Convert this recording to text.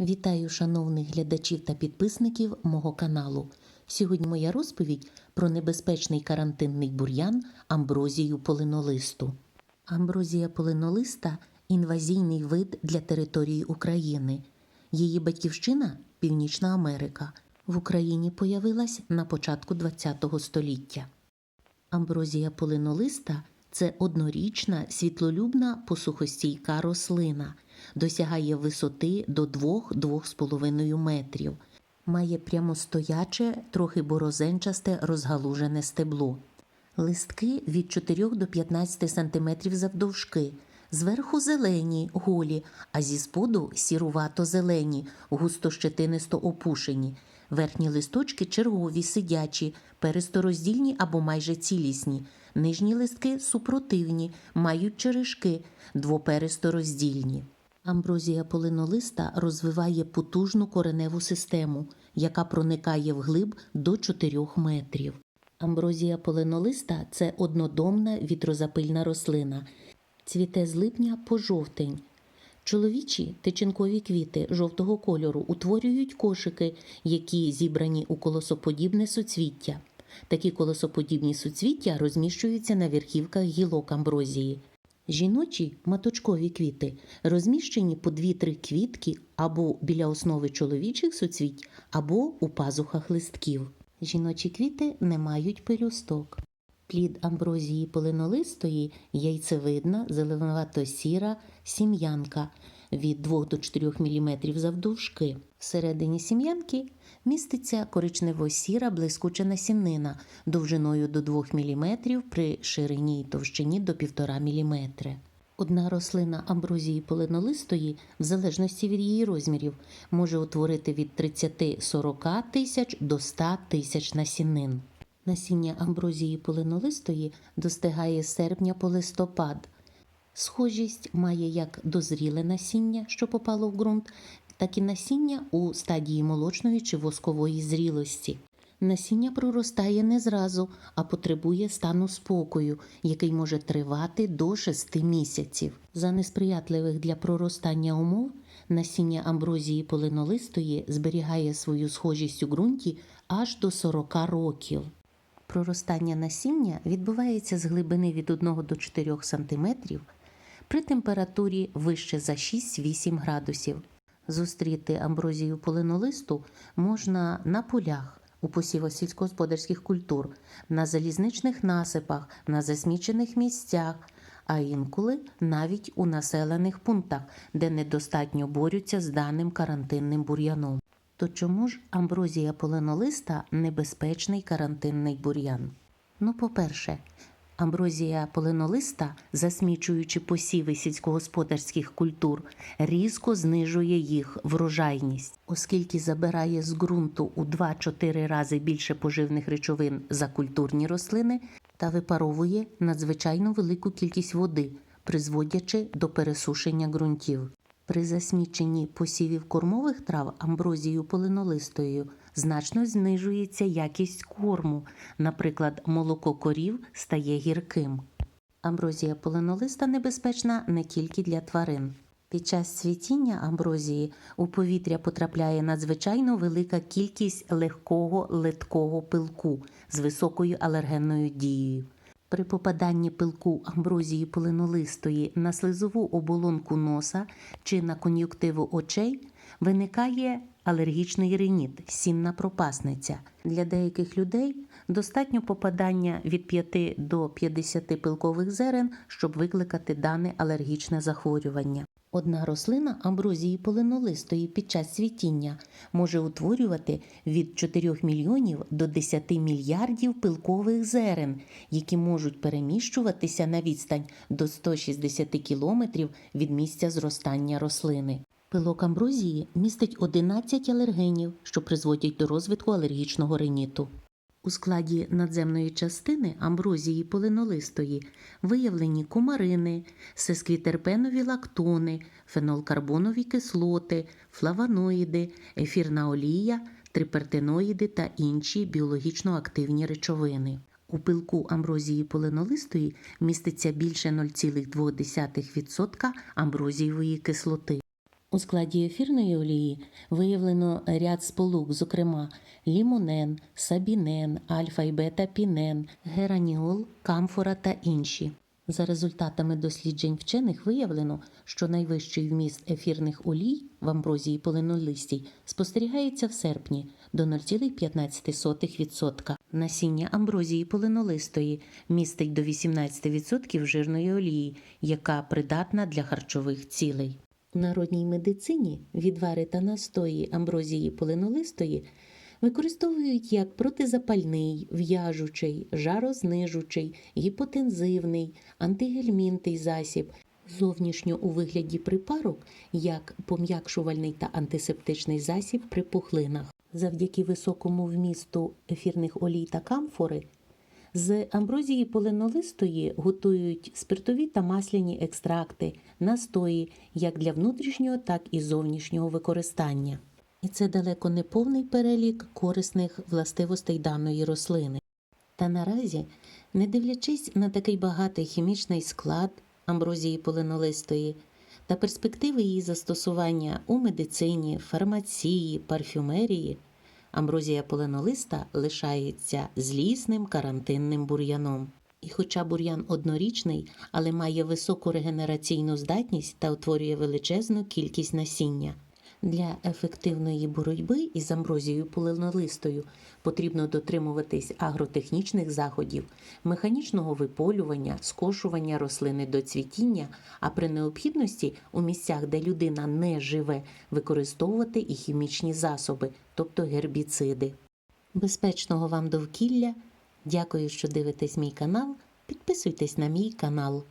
Вітаю шановних глядачів та підписників мого каналу. Сьогодні моя розповідь про небезпечний карантинний бур'ян амброзію полинолисту. Амброзія полинолиста інвазійний вид для території України. Її батьківщина Північна Америка. В Україні появилась на початку ХХ століття. Амброзія полинолиста це однорічна світлолюбна посухостійка рослина, досягає висоти до 2-2,5 метрів, має прямостояче, трохи борозенчасте розгалужене стебло. Листки від 4 до 15 см завдовжки, зверху зелені, голі, а зі споду сірувато-зелені, густо щетинисто опушені. Верхні листочки чергові, сидячі, перистороздільні або майже цілісні. Нижні листки супротивні, мають черешки, двоперистороздільні. Амброзія полинолиста розвиває потужну кореневу систему, яка проникає вглиб до 4 метрів. Амброзія полинолиста це однодомна вітрозапильна рослина. Цвіте з липня по жовтень. Чоловічі тичинкові квіти жовтого кольору утворюють кошики, які зібрані у колосоподібне суцвіття. Такі колосоподібні суцвіття розміщуються на верхівках гілок амброзії. Жіночі маточкові квіти розміщені по 2-3 квітки або біля основи чоловічих суцвіть, або у пазухах листків. Жіночі квіти не мають пелюсток. Плід амброзії полинолистої яйцевидна, зеленувато-сіра сім'янка від 2 до 4 мм завдовжки. Всередині сім'янки міститься коричнево-сіра блискуча насіннина довжиною до 2 мм при ширині й товщині до 1,5 мм. Одна рослина амброзії полинолистої, в залежності від її розмірів, може утворити від 30-40 тисяч до 100 тисяч насінин. Насіння амброзії полинолистої достигає серпня по листопад. Схожість має як дозріле насіння, що попало в ґрунт, так і насіння у стадії молочної чи воскової зрілості. Насіння проростає не зразу, а потребує стану спокою, який може тривати до 6 місяців. За несприятливих для проростання умов насіння амброзії полинолистої зберігає свою схожість у ґрунті аж до 40 років. Проростання насіння відбувається з глибини від 1 до 4 см при температурі вище за 6-8 градусів. Зустріти амброзію полинолисту можна на полях у посівах сільськогосподарських культур, на залізничних насипах, на засмічених місцях, а інколи навіть у населених пунктах, де недостатньо борються з даним карантинним бур'яном. То чому ж амброзія полинолиста небезпечний карантинний бур'ян? Ну, по-перше, амброзія полинолиста, засмічуючи посіви сільськогосподарських культур, різко знижує їх врожайність, оскільки забирає з ґрунту у 2-4 рази більше поживних речовин за культурні рослини та випаровує надзвичайно велику кількість води, призводячи до пересушення ґрунтів. При засміченні посівів кормових трав амброзією полинолистою значно знижується якість корму, наприклад, молоко корів стає гірким. Амброзія полинолиста небезпечна не тільки для тварин. Під час цвітіння амброзії у повітря потрапляє надзвичайно велика кількість легкого литкого пилку з високою алергенною дією. При попаданні пилку амброзії полинолистої на слизову оболонку носа чи на кон'юктиву очей виникає алергічний риніт, сінна пропасниця. Для деяких людей достатньо попадання від 5 до 50 пилкових зерен, щоб викликати дане алергічне захворювання. Одна рослина амброзії полинолистої під час цвітіння може утворювати від 4 мільйонів до 10 мільярдів пилкових зерен, які можуть переміщуватися на відстань до 160 кілометрів від місця зростання рослини. Пилок амброзії містить 11 алергенів, що призводять до розвитку алергічного риніту. У складі надземної частини амброзії полинолистої виявлені кумарини, сесквітерпенові лактони, фенолкарбонові кислоти, флавоноїди, ефірна олія, трипертиноїди та інші біологічно активні речовини. У пилку амброзії полинолистої міститься більше 0,2% амброзієвої кислоти. У складі ефірної олії виявлено ряд сполук, зокрема лімонен, сабінен, альфа і бета-пінен, гераніол, камфора та інші. За результатами досліджень вчених виявлено, що найвищий вміст ефірних олій в амброзії полинолистій спостерігається в серпні до 0,15%. Насіння амброзії полинолистої містить до 18% жирної олії, яка придатна для харчових цілей. У народній медицині відвари та настої амброзії полинолистої використовують як протизапальний, в'яжучий, жарознижучий, гіпотензивний, антигельмінтий засіб, зовнішньо у вигляді припарок як пом'якшувальний та антисептичний засіб при пухлинах. Завдяки високому вмісту ефірних олій та камфори з амброзії полинолистої готують спиртові та масляні екстракти, настої як для внутрішнього, так і зовнішнього використання. І це далеко не повний перелік корисних властивостей даної рослини. Та наразі, не дивлячись на такий багатий хімічний склад амброзії полинолистої та перспективи її застосування у медицині, фармації, парфюмерії, амброзія полинолиста лишається злісним карантинним бур'яном. І хоча бур'ян однорічний, але має високу регенераційну здатність та утворює величезну кількість насіння. Для ефективної боротьби із амброзією полинолистою потрібно дотримуватись агротехнічних заходів, механічного виполювання, скошування рослини до цвітіння, а при необхідності у місцях, де людина не живе, використовувати і хімічні засоби, тобто гербіциди. Безпечного вам довкілля. Дякую, що дивитесь мій канал. Підписуйтесь на мій канал.